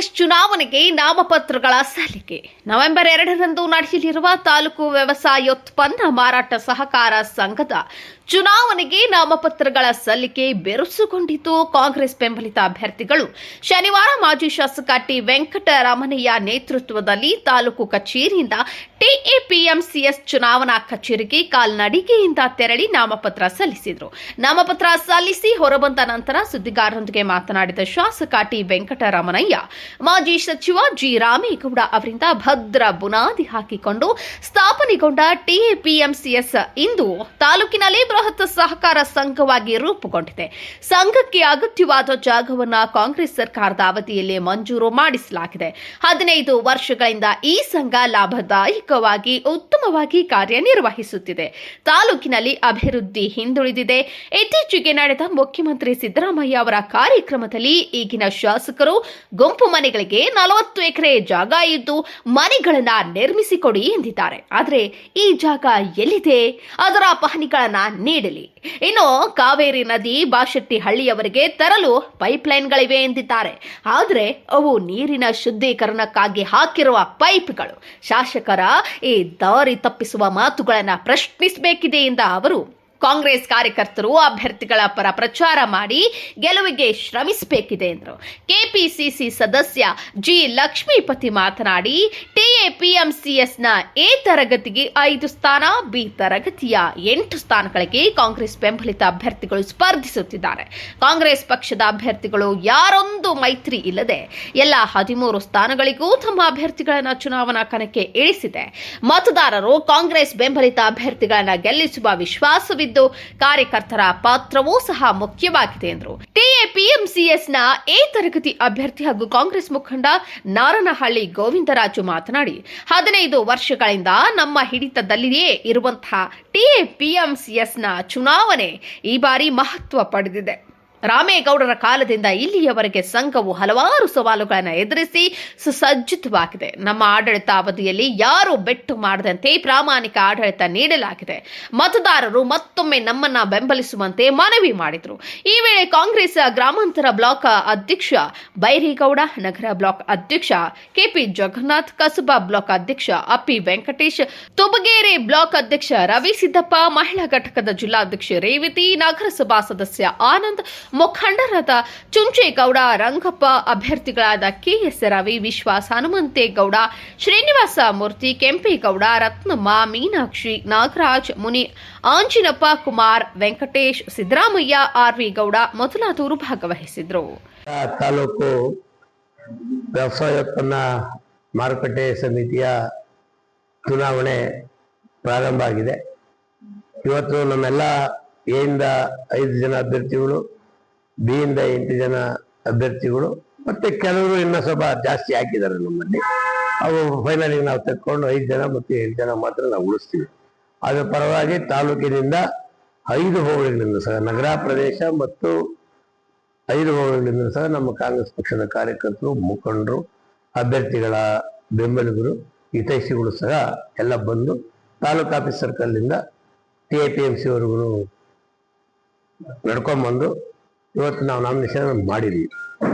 ಕಾಂಗ್ರೆಸ್ ಚುನಾವಣೆಗೆ ನಾಮಪತ್ರಗಳ ಸಲ್ಲಿಕೆ. ನವೆಂಬರ್ ಎರಡರಂದು ನಡೆಯಲಿರುವ ತಾಲೂಕು ವ್ಯವಸಾಯೋತ್ಪನ್ನ ಮಾರಾಟ ಸಹಕಾರ ಸಂಘದ ಚುನಾವಣೆಗೆ ನಾಮಪತ್ರಗಳ ಸಲ್ಲಿಕೆ ಬೆರುಸುಗೊಂಡಿತು ಕಾಂಗ್ರೆಸ್ ಬೆಂಬಲಿತ ಅಭ್ಯರ್ಥಿಗಳು. ಶನಿವಾರ ಮಾಜಿ ಶಾಸಕ ಟಿ ವೆಂಕಟರಮಣಯ್ಯ ನೇತೃತ್ವದಲ್ಲಿ ತಾಲೂಕು ಕಚೇರಿಯಿಂದ ಟಿಎಪಿಎಂಸಿಎಸ್ ಚುನಾವಣಾ ಕಚೇರಿಗೆ ಕಾಲ್ನಡಿಗೆಯಿಂದ ತೆರಳಿ ನಾಮಪತ್ರ ಸಲ್ಲಿಸಿದರು. ನಾಮಪತ್ರ ಸಲ್ಲಿಸಿ ಹೊರಬಂದ ನಂತರ ಸುದ್ದಿಗಾರರೊಂದಿಗೆ ಮಾತನಾಡಿದ ಶಾಸಕ ಟಿ ವೆಂಕಟರಮಣಯ್ಯ, ಮಾಜಿ ಸಚಿವ ಜಿ ರಾಮೇಗೌಡ ಅವರಿಂದ ಭದ್ರ ಬುನಾದಿ ಹಾಕಿಕೊಂಡು ಸ್ಥಾಪನೆಗೊಂಡ ಟಿಎಪಿಎಂಸಿಎಸ್ ಇಂದು ತಾಲೂಕಿನಲ್ಲಿ ಬೃಹತ್ ಸಹಕಾರ ಸಂಘವಾಗಿ ರೂಪುಗೊಂಡಿದೆ. ಸಂಘಕ್ಕೆ ಅಗತ್ಯವಾದ ಜಾಗವನ್ನು ಕಾಂಗ್ರೆಸ್ ಸರ್ಕಾರದ ಅವಧಿಯಲ್ಲಿ ಮಂಜೂರು ಮಾಡಿಸಲಾಗಿದೆ. ಹದಿನೈದು ವರ್ಷಗಳಿಂದ ಈ ಸಂಘ ಲಾಭದಾಯಕವಾಗಿ, ಉತ್ತಮವಾಗಿ ಕಾರ್ಯನಿರ್ವಹಿಸುತ್ತಿದೆ. ತಾಲೂಕಿನಲ್ಲಿ ಅಭಿವೃದ್ಧಿ ಹಿಂದುಳಿದಿದೆ. ಇತ್ತೀಚೆಗೆ ನಡೆದ ಮುಖ್ಯಮಂತ್ರಿ ಸಿದ್ದರಾಮಯ್ಯ ಅವರ ಕಾರ್ಯಕ್ರಮದಲ್ಲಿ ಈಗಿನ ಶಾಸಕರು ಗುಂಪು ಮನೆಗಳಿಗೆ ನಲವತ್ತು ಎಕರೆ ಜಾಗ ಇದ್ದು, ಮನೆಗಳನ್ನು ನಿರ್ಮಿಸಿಕೊಡಿ ಎಂದಿದ್ದಾರೆ. ಆದರೆ ಈ ಜಾಗ ಎಲ್ಲಿದೆ? ಅದರ ಪಹಣಿಗಳನ್ನ ನೀಡಲಿ. ಇನ್ನು ಕಾವೇರಿ ನದಿ ಬಾಶೆಟ್ಟಿ ಹಳ್ಳಿಯವರಿಗೆ ತರಲು ಪೈಪ್ಲೈನ್ಗಳಿವೆ ಎಂದಿದ್ದಾರೆ. ಆದರೆ ಅವು ನೀರಿನ ಶುದ್ಧೀಕರಣಕ್ಕಾಗಿ ಹಾಕಿರುವ ಪೈಪ್ಗಳು. ಶಾಸಕರ ಈ ದಾರಿ ತಪ್ಪಿಸುವ ಮಾತುಗಳನ್ನು ಪ್ರಶ್ನಿಸಬೇಕಿದೆ ಎಂದ ಅವರು ಕಾಂಗ್ರೆಸ್ ಕಾರ್ಯಕರ್ತರು ಅಭ್ಯರ್ಥಿಗಳ ಪರ ಪ್ರಚಾರ ಮಾಡಿ ಗೆಲುವಿಗೆ ಶ್ರಮಿಸಬೇಕಿದೆ ಎಂದರು. ಕೆಪಿಸಿಸಿ ಸದಸ್ಯ ಜಿ ಲಕ್ಷ್ಮೀಪತಿ ಮಾತನಾಡಿ ಟಿಎಪಿಎಂಸಿಎಸ್ನ ಎ ತರಗತಿಗೆ ಐದು ಸ್ಥಾನ, ಬಿ ತರಗತಿಯ ಎಂಟು ಸ್ಥಾನಗಳಿಗೆ ಕಾಂಗ್ರೆಸ್ ಬೆಂಬಲಿತ ಅಭ್ಯರ್ಥಿಗಳು ಸ್ಪರ್ಧಿಸುತ್ತಿದ್ದಾರೆ. ಕಾಂಗ್ರೆಸ್ ಪಕ್ಷದ ಅಭ್ಯರ್ಥಿಗಳು ಯಾರೊಂದು ಮೈತ್ರಿ ಇಲ್ಲದೆ ಎಲ್ಲ ಹದಿಮೂರು ಸ್ಥಾನಗಳಿಗೂ ತಮ್ಮ ಅಭ್ಯರ್ಥಿಗಳನ್ನು ಚುನಾವಣಾ ಕಣಕ್ಕೆ ಇಳಿಸಿದೆ. ಮತದಾರರು ಕಾಂಗ್ರೆಸ್ ಬೆಂಬಲಿತ ಅಭ್ಯರ್ಥಿಗಳನ್ನು ಗೆಲ್ಲಿಸುವ ವಿಶ್ವಾಸವಿದ್ದು ಕಾರ್ಯಕರ್ತರ ಪಾತ್ರವೂ ಸಹ ಮುಖ್ಯವಾಗಿದೆ ಎಂದರು. ಟಿಎಪಿಎಂಸಿಎಸ್ನ ಎ ತರಗತಿ ಅಭ್ಯರ್ಥಿ ಹಾಗೂ ಕಾಂಗ್ರೆಸ್ ಮುಖಂಡ ನಾರನಹಳ್ಳಿ ಗೋವಿಂದರಾಜು ಮಾತನಾಡಿ, ಹದಿನೈದು ವರ್ಷಗಳಿಂದ ನಮ್ಮ ಹಿಡಿತದಲ್ಲಿಯೇ ಇರುವಂತಹ ಟಿಎಪಿಎಂಸಿಎಸ್ನ ಚುನಾವಣೆ ಈ ಬಾರಿ ಮಹತ್ವ ಪಡೆದಿದೆ. ರಾಮೇಗೌಡರ ಕಾಲದಿಂದ ಇಲ್ಲಿಯವರೆಗೆ ಸಂಘವು ಹಲವಾರು ಸವಾಲುಗಳನ್ನು ಎದುರಿಸಿ ಸುಸಜ್ಜಿತವಾಗಿದೆ. ನಮ್ಮ ಆಡಳಿತ ಅವಧಿಯಲ್ಲಿ ಯಾರು ಬೆಟ್ಟು ಮಾಡದಂತೆ ಪ್ರಾಮಾಣಿಕ ಆಡಳಿತ ನೀಡಲಾಗಿದೆ. ಮತದಾರರು ಮತ್ತೊಮ್ಮೆ ನಮ್ಮನ್ನ ಬೆಂಬಲಿಸುವಂತೆ ಮನವಿ ಮಾಡಿದರು. ಈ ವೇಳೆ ಕಾಂಗ್ರೆಸ್ ಗ್ರಾಮಾಂತರ ಬ್ಲಾಕ್ ಅಧ್ಯಕ್ಷ ಬೈರೇಗೌಡ, ನಗರ ಬ್ಲಾಕ್ ಅಧ್ಯಕ್ಷ ಕೆಪಿ ಜಗನ್ನಾಥ್, ಕಸಬಾ ಬ್ಲಾಕ್ ಅಧ್ಯಕ್ಷ ಅಪ್ಪಿ ವೆಂಕಟೇಶ್, ತುಬಗೇರೆ ಬ್ಲಾಕ್ ಅಧ್ಯಕ್ಷ ರವಿ ಸಿದ್ದಪ್ಪ ಮಹಿಳಾ ಘಟಕದ ಜಿಲ್ಲಾಧ್ಯಕ್ಷ ರೇವತಿ, ನಗರಸಭಾ ಸದಸ್ಯ ಆನಂದ್ ಮುಖಂಡರಾದ ಚುಂಚೇಗೌಡ, ರಂಗಪ್ಪ, ಅಭ್ಯರ್ಥಿಗಳಾದ ಕೆಎಸ್ ರವಿ, ವಿಶ್ವಾಸ ಹನುಮಂತೇಗೌಡ, ಶ್ರೀನಿವಾಸ ಮೂರ್ತಿ, ಕೆಂಪೇಗೌಡ, ರತ್ನಮ್ಮ, ಮೀನಾಕ್ಷಿ, ನಾಗರಾಜ್, ಮುನಿ, ಆಂಜಿನಪ್ಪ ಕುಮಾರ್, ವೆಂಕಟೇಶ್, ಸಿದ್ದರಾಮಯ್ಯ ಆರ್ವಿ ಗೌಡ ಮೊದಲಾದವರು ಭಾಗವಹಿಸಿದ್ರು ತಾಲೂಕು ವ್ಯವಸಾಯೋತ್ಪನ್ನ ಮಾರುಕಟ್ಟೆ ಸಮಿತಿಯ ಚುನಾವಣೆ ಪ್ರಾರಂಭ ಆಗಿದೆ. ಇವತ್ತು ನಮ್ಮೆಲ್ಲ ಏನಿಂದ ಐದು ಜನ ಅಭ್ಯರ್ಥಿಗಳು ಬಿ ಇಂದ ಎಂಟು ಜನ ಅಭ್ಯರ್ಥಿಗಳು ಮತ್ತೆ ಕೆಲವರು ಇನ್ನೂ ಸ್ವಲ್ಪ ಜಾಸ್ತಿ ಹಾಕಿದ್ದಾರೆ ನಮ್ಮಲ್ಲಿ. ಅವು ಫೈನಲಿಗೆ ನಾವು ತೆಕ್ಕೊಂಡು ಐದು ಜನ ಮತ್ತು ಎಂಟು ಜನ ಮಾತ್ರ ನಾವು ಉಳಿಸ್ತೀವಿ. ಅದರ ಪರವಾಗಿ ತಾಲೂಕಿನಿಂದ ಐದು ಹೋಬಳಿಗಳಿಂದ ಸಹ ನಗರ ಪ್ರದೇಶ ಮತ್ತು ಐದು ಹೋಬಳಿಗಳಿಂದ ಸಹ ನಮ್ಮ ಕಾಂಗ್ರೆಸ್ ಪಕ್ಷದ ಕಾರ್ಯಕರ್ತರು, ಮುಖಂಡರು, ಅಭ್ಯರ್ಥಿಗಳ ಬೆಂಬಲಿಗರು, ಹಿತೈಷಿಗಳು ಸಹ ಎಲ್ಲ ಬಂದು taluk office ಸರ್ಕಲ್ನಿಂದ T I P M C ವರೆಗೂ ನಡ್ಕೊಂಡ್ಬಂದು ಇವತ್ತು ನಾವು ನಾಮಿನೇಷನ್ ಮಾಡಿದ್ದೀವಿ